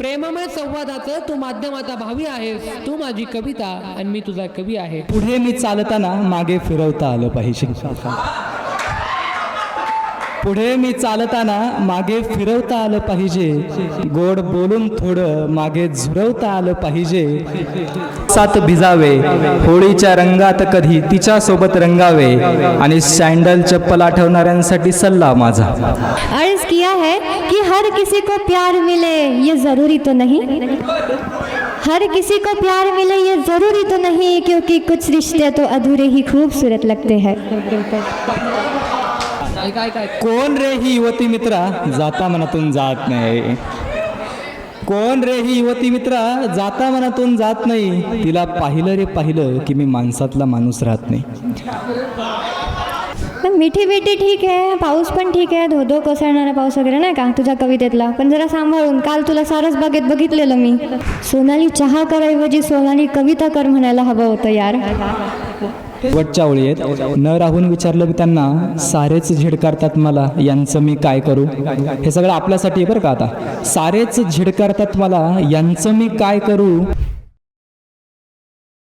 प्रेममय संवादाचं तू माध्यमाचा भावी आहेस. तू माझी कविता आणि मी तुझा कवी आहे. पुढे मी चालताना मागे फिरवता आलं पाहिजे. पुढे मी चालताना मागे फिरवता आलं पाहिजे. गोड बोलून थोडं मागे झुरवता आलं पाहिजे. सात भिजावे होळीच्या रंगात कधी तिच्या सोबत रंगावे आणि सँडल चप्पल आठवणाऱ्यांसाठी सल्ला माझा. अर्ज किया है कि हर किसी को प्यार मिले ये ज़रूरी तो नहीं? हर किसी को प्यार मिले ये ज़रूरी तो नहीं क्योंकि कुछ रिश्ते तो अधूरे ही खूबसूरत लगते हैं। कोण रे ही युवती मित्रा? जाता मनातून जात नाही. कोण रे ही युवती मित्रा? जाता मनातून जात नाही. तिला पाहिलं रे पाहिलं की मी माणसातला माणूस राहत नाही. मिठी मिठी ठीक आहे. पाऊस पण ठीक आहे. धो धो कोसळणारा पाऊस वगैरे नाही का तुझ्या कवितेतला? पण जरा सांभाळून काल तुला सारस बागेत बघितलेलं मी. सोनाली चहा कराऐवजी सोनाली कविता कर म्हणायला हवं होतं यार. वटच्या ओळी आहेत. न राहून विचारलं मी त्यांना सारेच झिडकारतात मला यांचं मी काय करू? हे सगळं आपल्यासाठी बरं का आता. सारेच झिडकारतात मला यांचं मी काय करू?